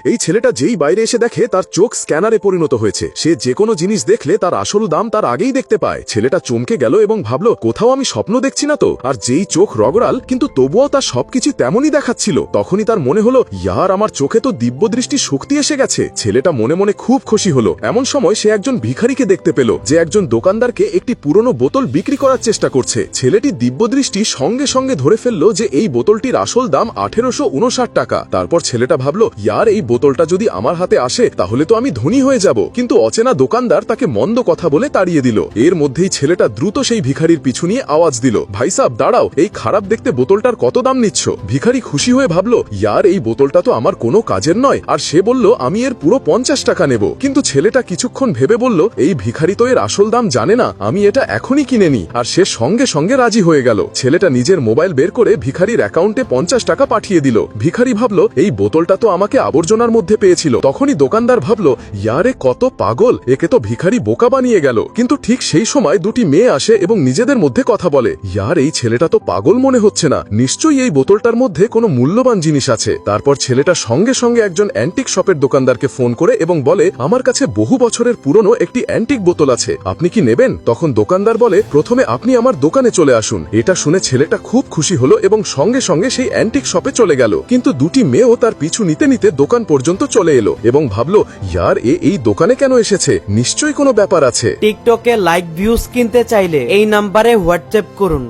এই ছেলেটা যেই বাইরে এসে দেখে তার চোখ স্ক্যানারে পরিণত হয়েছে। সে যে কোনো জিনিস দেখলে তার আসল দাম তার আগেই দেখতে পায়। ছেলেটা চমকে গেল এবং ভাবল, কোথাও আমি স্বপ্ন দেখছি না তো? আর যেই চোখ রগড়াল, কিন্তু তবুও তার সবকিছু তেমনই দেখাচ্ছিল। তখনই তার মনে হলো, ইয়ার, আমার চোখে তো দিব্য দৃষ্টি শক্তি এসে গেছে। ছেলেটা মনে মনে খুব খুশি হলো। এমন সময় সে একজন ভিখারিকে দেখতে পেল, যে একজন দোকানদারকে একটি পুরনো বোতল বিক্রি করার চেষ্টা করছে। ছেলেটি দিব্য দৃষ্টি সঙ্গে সঙ্গে ধরে ফেলল যে এই বোতলটির আসল দাম আঠেরোশো উনষাট টাকা। তারপর ছেলেটা ভাবলো, ইয়ার, এই বোতলটা যদি আমার হাতে আসে, তাহলে তো আমি ধনী হয়ে যাব। কিন্তু অচেনা দোকানদার তাকে মন্দ কথা বলে তাড়িয়ে দিল। এর মধ্যেই ছেলেটা দ্রুত সেই ভিখারির পিছু নিয়ে আওয়াজ দিল, ভাই সাব, দাঁড়াও, এই খারাপ দেখতে বোতলটার কত দাম নিচ্ছ? ভিখারি খুশি হয়ে ভাবলো, ইয়ার এই বোতলটা তো আমার কোনো কাজের নয়। আর সে বলল, আমি এর পুরো পঞ্চাশ টাকা নেব। কিন্তু ছেলেটা কিছুক্ষণ ভেবে বলল, এই ভিখারি তো এর আসল দাম জানে না, আমি এটা এখনই কিনে নি আর সে সঙ্গে সঙ্গে রাজি হয়ে গেল। ছেলেটা নিজের মোবাইল বের করে ভিখারির অ্যাকাউন্টে পঞ্চাশ টাকা পাঠিয়ে দিল। ভিখারি ভাবল, এই বোতলটা তো আমাকে আবর্জনার মধ্যে পেয়েছিল। তখনই দোকানদার ভাবল, ইয়ারে কত পাগল, একে তো ভিখারি বোকা বানিয়ে গেল। কিন্তু ঠিক সেই সময় দুটি মেয়ে আসে এবং নিজেদের মধ্যে কথা বলে, ইয়ার, এই ছেলেটা তো পাগল মনে হচ্ছে না। নিশ্চয়ই এই বোতলটার মধ্যে কোনো মূল্যবান জিনিস আছে। তারপর ছেলেটা সঙ্গে সঙ্গে একজন অ্যান্টিক শপের দোকানদারকে ফোন করে এবং বলে, আমার কাছে বহু বছরের পুরনো একটি অ্যান্টিক বোতল আছে। আপনি কি নেবেন? তখন দোকানদার বলে, প্রথমে আপনি আমার দোকানে চলে আসুন। এটা শুনে ছেলেটা খুব খুশি হলো এবং সঙ্গে সঙ্গে সেই অ্যান্টিক শপে চলে গেল। কিন্তু দুটি মেয়েও তার পিছু নিতে নিতে দোকান পর্যন্ত চলে এলো এবং ভাবলো, ইয়ার, এ এই দোকানে কেন এসেছে? নিশ্চয়ই কোনো ব্যাপার আছে। টিকটকে লাইক ভিউজ কিনতে চাইলে এই নাম্বারে হোয়াটসঅ্যাপ করুন।